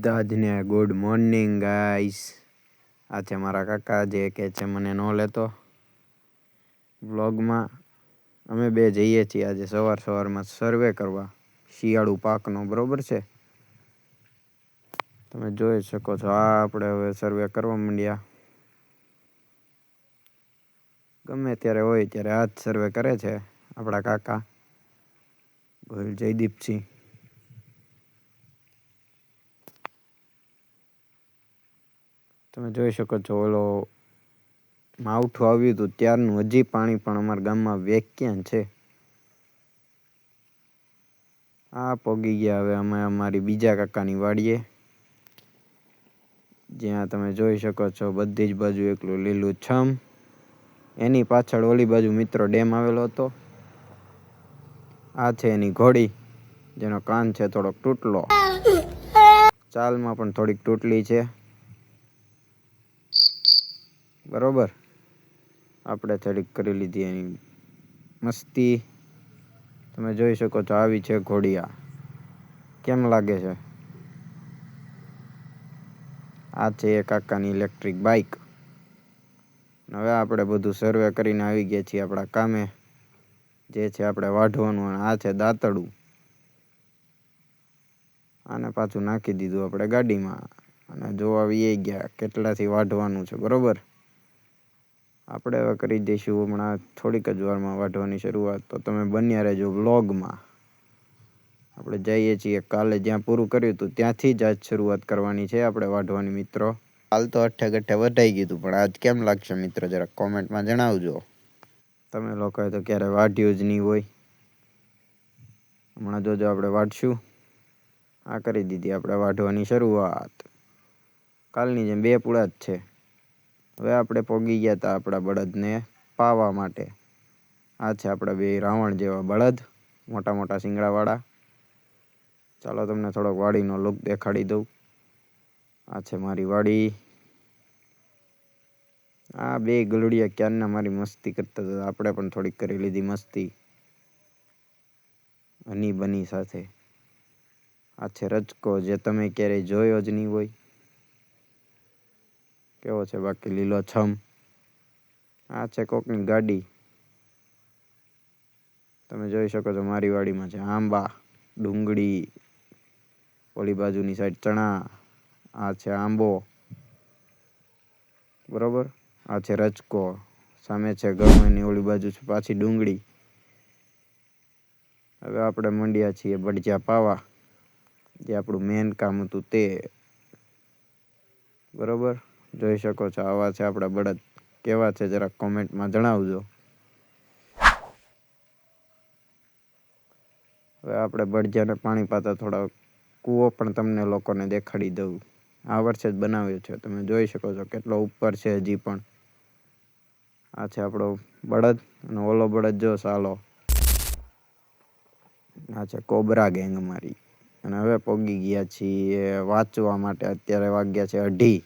બધાજને good morning guys આ છે મારા કાકા જે કે છે મને ન લેતો વ્લોગમાં. અમે બે જઈએ છીએ આજે સવાર સવારમાં સર્વે કરવા. શિયાળુ પાકનો, બરોબર છે? તમે જોઈ શકો છો, આ આપણે હવે સર્વે કરવા માંડ્યા. ગમે ત્યારે હોય ત્યારે આ જ સર્વે કરે છે આપણા કાકા. ગોહિલ જયદીપસિંહ. તમે જોઈ શકો છો, ઓલો માવઠું આવ્યું હતું ત્યારનું. હજી પાણી પણ અમારા ગામમાં વેક્યાન છે. આ પોગી ગયા હવે અમે અમારી બીજા કાકાની વાડીએ. જ્યાં તમે જોઈ શકો છો, બધી જ બાજુ એકલું લીલું છમ. એની પાછળ ઓલી બાજુ મિત્રો ડેમ આવેલો હતો. આ છે એની ઘોડી, જેનો કાન છે થોડોક તૂટલો. ચાલમાં પણ થોડીક તૂટલી છે. બરોબર. આપણે થોડીક કરી લીધી એની મસ્તી. તમે જોઈ શકો છો આવી છે ઘોડિયા. કેમ લાગે છે? આ છે એ કાકાની ઇલેક્ટ્રિક બાઇક હવે આપણે બધું સર્વે કરીને આવી ગયા છીએ આપણા કામે. જે છે આપણે વાઢવાનું અને આ છે દાંતડું. આને પાછું નાખી દીધું આપણે ગાડીમાં. અને જોવા વી ગયા, કેટલાથી વાઢવાનું છે, બરોબર? આપણે હવે કરી દઈશું, હમણાં થોડીક જ વારમાં વાઢવાની શરૂઆત. તો તમે બન્યા રહેજો વ્લોગમાં. આપણે જઈએ છીએ, કાલે જ્યાં પૂરું કર્યું હતું, ત્યાંથી જ આજ શરૂઆત કરવાની છે આપણે વાઢવાની, મિત્રો. હાલ તો અઠે ગઠે વધાઈ ગયું પણ આજ કેમ લાગશે, મિત્રો? જરાક કોમેન્ટમાં જણાવજો. તમે લોકોએ તો ક્યારે વાઢ્યું જ નહીં હોય. હમણાં જોજો, આપણે વાઢશું. આ કરી દીધી આપણે વાઢવાની શરૂઆત. કાલની જેમ બે પૂળા જ છે. હવે આપણે પોગી ગયા હતા આપણા બળદને પાવા માટે. આ છે આપણા બે રાવણ જેવા બળદ, મોટા મોટા શિંગડાવાળા. ચાલો તમને થોડોક વાડીનો લુક દેખાડી દઉં. આ છે મારી વાડી. આ બે ગલુડિયા ક્યારના મારી મસ્તી કરતા હતા? આપણે પણ થોડીક કરી લીધી મસ્તી. હની બની સાથે. આ છે રચકો જે તમે ક્યારેય જોયો જ નહીં હોય. કેવો છે બાકી લીલો છમ? આ છે કોકની ગાડી. તમે જોઈ શકો છો મારી વાડીમાં છે આંબા, ડુંગળી, ઓલી બાજુની સાઈડ ચણા, આ છે આંબો. બરોબર? આ છે રચકો સામે છે ઘઉં એની ઓલી બાજુ છે પાછી ડુંગળી. હવે આપણે મંડ્યા છીએ બળજ્યા પાવા, જે આપણું મેન કામ હતું તે. બરોબર? જોઈ શકો છો. આવા છે આપણા બળદ. કેવા છે જરાક કોમેન્ટમાં જણાવજો. હવે આપણે બળજાને પાણી પાતા થોડા કૂવો પણ તમને લોકોને દેખાડી દઉં. આ વર્ષે જ બનાવ્યો છે. તમે જોઈ શકો છો કેટલો ઉપર છે હજી પણ. આ છે આપણો બળદ અને ઓલો બળદ જો સાલો. આ છે કોબરા ગેંગ મારી. અને હવે પોગી ગયા છીએ વાંચવા માટે. અત્યારે વાગ્યા છે અઢી.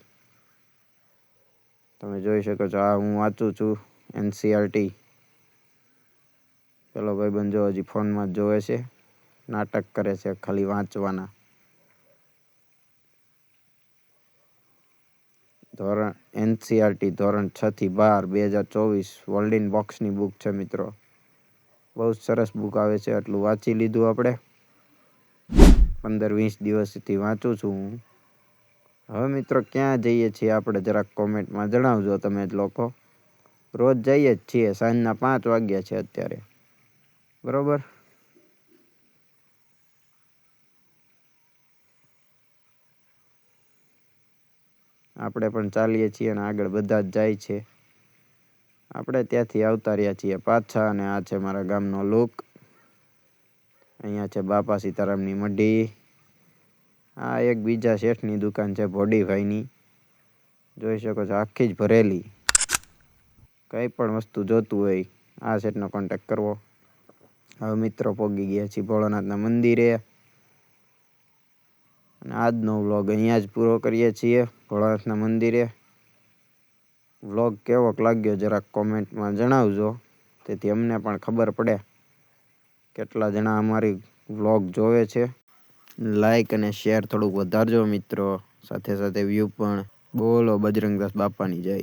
તમે જોઈ શકો છો, આ હું વાંચું છું એનસીઆરટી પેલો ભાઈબંધ જો હજી ફોનમાં જ જોવે છે, નાટક કરે છે, ખાલી વાંચવાના. ધોરણ એનસીઆરટી ધોરણ છ થી બાર, બે હજાર ચોવીસ વર્લ્ડ ઇન બોક્સની બુક છે મિત્રો. બહુ સરસ બુક આવે છે એટલું વાંચી લીધું આપણે. પંદર વીસ દિવસથી વાંચું છું હું. હવે મિત્રો, ક્યાં જઈએ છીએ આપણે? જરાક કોમેન્ટમાં જણાવજો તમે જ લોકો. રોજ જઈએ જ છીએ. સાંજના પાંચ વાગ્યા છે અત્યારે. બરોબર? આપણે પણ ચાલીએ છીએ અને આગળ બધા જ જાય છે. આપણે ત્યાંથી આવતા રહ્યા છીએ પાછા અને આ છે મારા ગામનો લુક. અહીંયા છે બાપા સીતારામની મઢી આ એક બીજા શેઠની દુકાન છે, ભોડીભાઈની. જોઈ શકો છો, આખી જ ભરેલી. કંઈ પણ વસ્તુ જોતું હોય, આ શેઠનો કોન્ટેક કરવો. હવે મિત્રો પોગી ગયા છીએ ભોળાનાથના મંદિરે. અને આજનો વ્લોગ અહીંયા જ પૂરો કરીએ છીએ ભોળાનાથના મંદિરે. વ્લોગ કેવોક લાગ્યો જરાક કોમેન્ટમાં જણાવજો, તેથી અમને પણ ખબર પડે. કેટલા જણા અમારી વ્લોગ જોવે છે. લાઈક અને શેર થોડુંક વધારજો મિત્રો. સાથે સાથે વ્યૂ પણ બોલો બજરંગદાસ બાપાની જય.